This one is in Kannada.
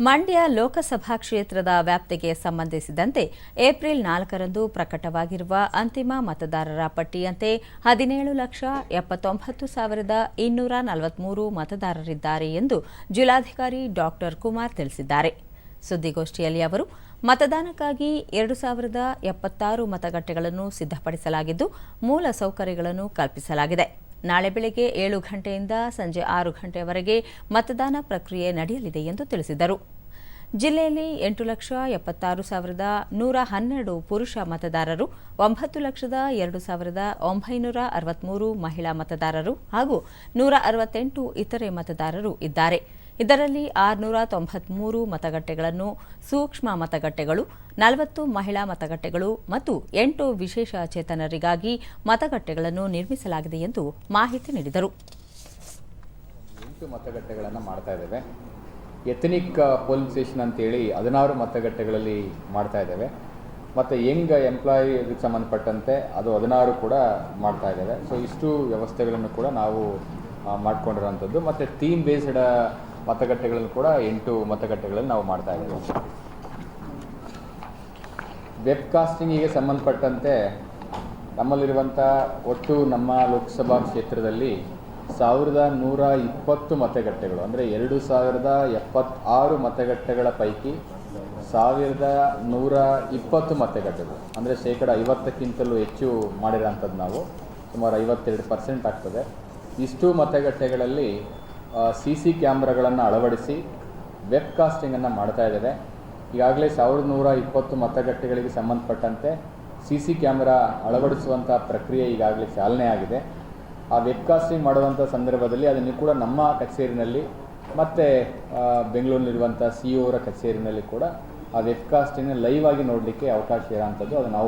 ಮಂಡ್ಯ ಲೋಕಸಭಾ ಕ್ಷೇತ್ರದ ವ್ಯಾಪ್ತಿಗೆ ಸಂಬಂಧಿಸಿದಂತೆ ಏಪ್ರಿಲ್ ನಾಲ್ಕರಂದು ಪ್ರಕಟವಾಗಿರುವ ಅಂತಿಮ ಮತದಾರರ ಪಟ್ಟಿಯಂತೆ ಹದಿನೇಳು ಲಕ್ಷ ಎಪ್ಪತ್ತೊಂಬತ್ತು ಸಾವಿರದ ಇನ್ನೂರ ನಲವತ್ಮೂರು ಮತದಾರರಿದ್ದಾರೆ ಎಂದು ಜಿಲ್ಲಾಧಿಕಾರಿ ಡಾಕ್ಟರ್ ಕುಮಾರ್ ತಿಳಿಸಿದ್ದಾರೆ. ಸುದ್ದಿಗೋಷ್ಠಿಯಲ್ಲಿ ಅವರು, ಮತದಾನಕ್ಕಾಗಿ ಎರಡು ಸಾವಿರದ ಎಪ್ಪತ್ತಾರು ಮತಗಟ್ಟೆಗಳನ್ನು ಸಿದ್ಧಪಡಿಸಲಾಗಿದ್ದು, ಮೂಲ ಸೌಕರ್ಯಗಳನ್ನು ಕಲ್ಪಿಸಲಾಗಿದೆ. ನಾಳೆ ಬೆಳಗ್ಗೆ ಏಳು ಗಂಟೆಯಿಂದ ಸಂಜೆ ಆರು ಗಂಟೆವರೆಗೆ ಮತದಾನ ಪ್ರಕ್ರಿಯೆ ನಡೆಯಲಿದೆ ಎಂದು ತಿಳಿಸಿದರು. ಜಿಲ್ಲೆಯಲ್ಲಿ ಎಂಟು ಲಕ್ಷ ಎಪ್ಪತ್ತಾರು ಸಾವಿರದ ನೂರ ಹನ್ನೆರಡು ಪುರುಷ ಮತದಾರರು, ಒಂಬತ್ತು ಲಕ್ಷದ ಎರಡು ಸಾವಿರದ ಒಂಬೈನೂರ ಅರವತ್ಮೂರು ಮಹಿಳಾ ಮತದಾರರು ಹಾಗೂ ನೂರ ಅರವತ್ತೆಂಟು ಇತರೆ ಮತದಾರರು ಇದ್ದಾರೆ. ಇದರಲ್ಲಿ ಆರುನೂರ ತೊಂಬತ್ಮೂರು ಮತಗಟ್ಟೆಗಳನ್ನು, ಸೂಕ್ಷ್ಮ ಮತಗಟ್ಟೆಗಳು, ನಲವತ್ತು ಮಹಿಳಾ ಮತಗಟ್ಟೆಗಳು ಮತ್ತು ಎಂಟು ವಿಶೇಷ ಚೇತನರಿಗಾಗಿ ಮತಗಟ್ಟೆಗಳನ್ನು ನಿರ್ಮಿಸಲಾಗಿದೆ ಎಂದು ಮಾಹಿತಿ ನೀಡಿದರು. ಎಂಟು ಮತಗಟ್ಟೆಗಳನ್ನು ಮಾಡ್ತಾ ಇದ್ದೇವೆ. ಎಥನಿಕ್ ಪೋಲಿಂಗ್ ಸ್ಟೇಷನ್ ಅಂತೇಳಿ ಹದಿನಾರು ಮತಗಟ್ಟೆಗಳಲ್ಲಿ ಮಾಡ್ತಾ ಇದ್ದೇವೆ. ಮತ್ತು ಯಂಗ್ ಎಂಪ್ಲಾಯಿಗೆ ಸಂಬಂಧಪಟ್ಟಂತೆ ಅದು ಹದಿನಾರು ಕೂಡ ಮಾಡ್ತಾ ಇದ್ದೇವೆ. ಸೊ ಇಷ್ಟು ವ್ಯವಸ್ಥೆಗಳನ್ನು ಕೂಡ ನಾವು ಮಾಡಿಕೊಂಡಿರೋವಂಥದ್ದು. ಮತ್ತು ಥೀಮ್ ಬೇಸ್ಡ್ ಮತಗಟ್ಟೆಗಳನ್ನು ಕೂಡ ಎಂಟು ಮತಗಟ್ಟೆಗಳಲ್ಲಿ ನಾವು ಮಾಡ್ತಾ ಇದ್ದೇವೆ. ವೆಬ್ ಕಾಸ್ಟಿಂಗಿಗೆ ಸಂಬಂಧಪಟ್ಟಂತೆ ನಮ್ಮಲ್ಲಿರುವಂಥ ಒಟ್ಟು ನಮ್ಮ ಲೋಕಸಭಾ ಕ್ಷೇತ್ರದಲ್ಲಿ ಸಾವಿರದ ನೂರ ಇಪ್ಪತ್ತು ಮತಗಟ್ಟೆಗಳು, ಅಂದರೆ ಎರಡು ಸಾವಿರದ ಎಪ್ಪತ್ತಾರು ಮತಗಟ್ಟೆಗಳ ಪೈಕಿ ಸಾವಿರದ ನೂರ ಇಪ್ಪತ್ತು ಮತಗಟ್ಟೆಗಳು, ಅಂದರೆ ಶೇಕಡ ಐವತ್ತಕ್ಕಿಂತಲೂ ಹೆಚ್ಚು ಮಾಡಿರೋಂಥದ್ದು ನಾವು, ಸುಮಾರು ಐವತ್ತೆರಡು ಪರ್ಸೆಂಟ್ ಆಗ್ತದೆ. ಇಷ್ಟು ಮತಗಟ್ಟೆಗಳಲ್ಲಿ ಸಿ ಸಿ ಕ್ಯಾಮ್ರಾಗಳನ್ನು ಅಳವಡಿಸಿ ವೆಬ್ ಕಾಸ್ಟಿಂಗನ್ನು ಮಾಡ್ತಾ ಇದ್ದೇವೆ. ಈಗಾಗಲೇ ಸಾವಿರದ ನೂರ ಇಪ್ಪತ್ತು ಮತಗಟ್ಟೆಗಳಿಗೆ ಸಂಬಂಧಪಟ್ಟಂತೆ ಸಿ ಸಿ ಕ್ಯಾಮ್ರಾ ಅಳವಡಿಸುವಂಥ ಪ್ರಕ್ರಿಯೆ ಈಗಾಗಲೇ ಚಾಲನೆ ಆಗಿದೆ. ಆ ವೆಬ್ಕಾಸ್ಟಿಂಗ್ ಮಾಡುವಂಥ ಸಂದರ್ಭದಲ್ಲಿ ಅದನ್ನು ಕೂಡ ನಮ್ಮ ಕಚೇರಿನಲ್ಲಿ ಮತ್ತು ಬೆಂಗಳೂರಿನಲ್ಲಿರುವಂಥ ಸಿ ಅವರ ಕಚೇರಿನಲ್ಲಿ ಕೂಡ ಆ ವೆಬ್ಕಾಸ್ಟಿಂಗ್ನ ಲೈವ್ ಆಗಿ ನೋಡಲಿಕ್ಕೆ ಅವಕಾಶ ಇರೋಂಥದ್ದು ಅದು ನಾವು